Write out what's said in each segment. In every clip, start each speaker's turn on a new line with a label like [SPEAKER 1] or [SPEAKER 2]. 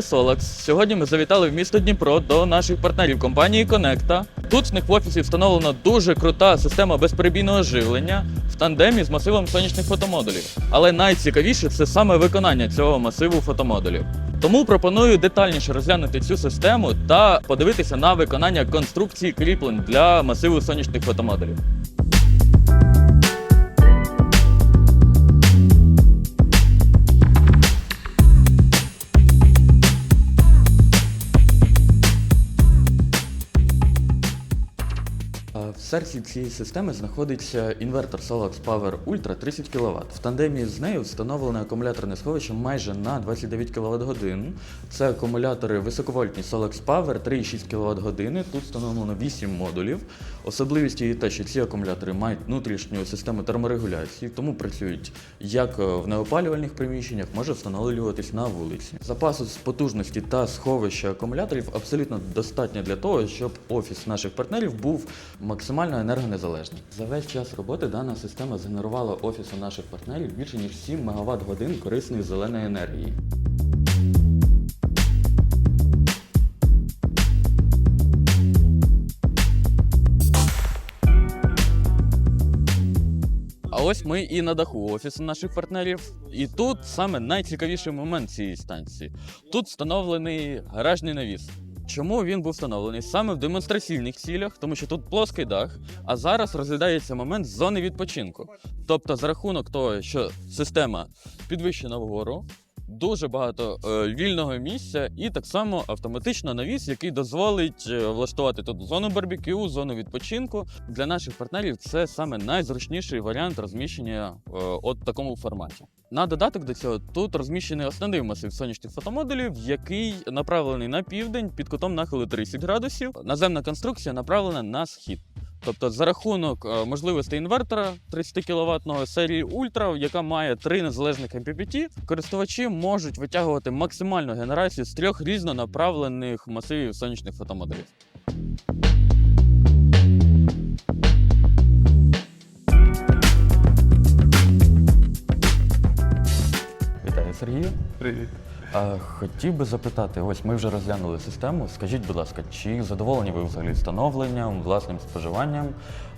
[SPEAKER 1] Solax. Сьогодні ми завітали в місто Дніпро до наших партнерів компанії Connecta. Тут в них в офісі встановлена дуже крута система безперебійного живлення в тандемі з масивом сонячних фотомодулів. Але найцікавіше це саме виконання цього масиву фотомодулів. Тому пропоную детальніше розглянути цю систему та подивитися на виконання конструкції кріплень для масиву сонячних фотомодулів. Серці цієї системи знаходиться інвертор Solax Power Ultra 30 кВт. В тандемі з нею встановлене акумуляторне сховище майже на 29 кВт годин. Це акумулятори високовольтні Solax Power 3,6 кВт години. Тут встановлено 8 модулів. Особливість її те, що ці акумулятори мають внутрішню систему терморегуляції, тому працюють як в неопалювальних приміщеннях, може встановлюватись на вулиці. Запасу з потужності та сховища акумуляторів абсолютно достатньо для того, щоб офіс наших партнерів був максимально енергонезалежний. За весь час роботи дана система згенерувала офісу наших партнерів більше ніж 7 МВт годин корисної зеленої енергії. А ось ми і на даху офісу наших партнерів. І тут саме найцікавіший момент цієї станції. Тут встановлений гаражний навіс. Чому він був встановлений? Саме в демонстраційних цілях, тому що тут плоский дах, а зараз розглядається момент зони відпочинку. Тобто, за рахунок того, що система підвищена вгору, дуже багато е, вільного місця, і так само автоматично навіс, який дозволить е, влаштувати тут зону барбекю, зону відпочинку. Для наших партнерів це саме найзручніший варіант розміщення е, от такому форматі. На додаток до цього тут розміщений основний масив сонячних фотомодулів, який направлений на південь під кутом нахилу 30 градусів. Наземна конструкція направлена на схід. Тобто за рахунок е, можливостей інвертора 30 кВт серії Ультра, яка має три незалежних MPPT, користувачі можуть витягувати максимальну генерацію з трьох різнонаправлених масивів сонячних фотомодулів. Вітаю, Сергію.
[SPEAKER 2] Привіт.
[SPEAKER 1] А, хотів би запитати, ось ми вже розглянули систему. Скажіть, будь ласка, чи задоволені ви взагалі встановленням, власним споживанням,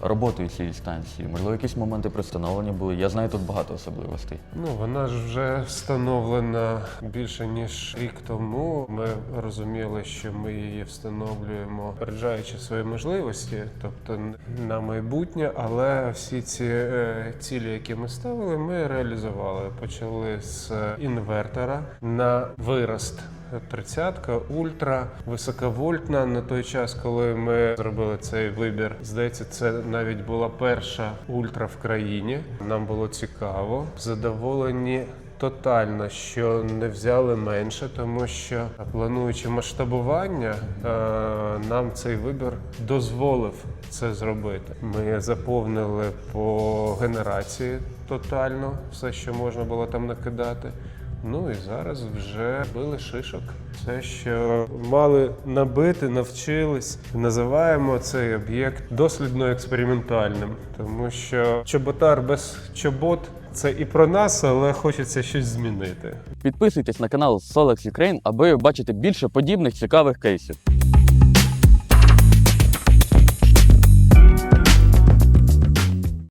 [SPEAKER 1] роботою цієї станції? Можливо, якісь моменти при встановленні були? Я знаю тут багато особливостей.
[SPEAKER 2] Ну вона ж вже встановлена більше ніж рік тому. Ми розуміли, що ми її встановлюємо, переджаючи свої можливості, тобто на майбутнє. Але всі ці е, цілі, які ми ставили, ми реалізували. Почали з інвертора на вирост. Тридцятка, ультра, високовольтна. На той час, коли ми зробили цей вибір, здається, це навіть була перша ультра в країні. Нам було цікаво, задоволені. Тотально, що не взяли менше, тому що плануючи масштабування, е, нам цей вибір дозволив це зробити. Ми заповнили по генерації тотально все, що можна було там накидати. Ну і зараз вже били шишок. Все, що мали набити, навчились. Називаємо цей об'єкт дослідно-експериментальним, тому що чоботар без чобот це і про нас, але хочеться щось змінити.
[SPEAKER 1] Підписуйтесь на канал Solex Ukraine, аби бачити більше подібних цікавих кейсів.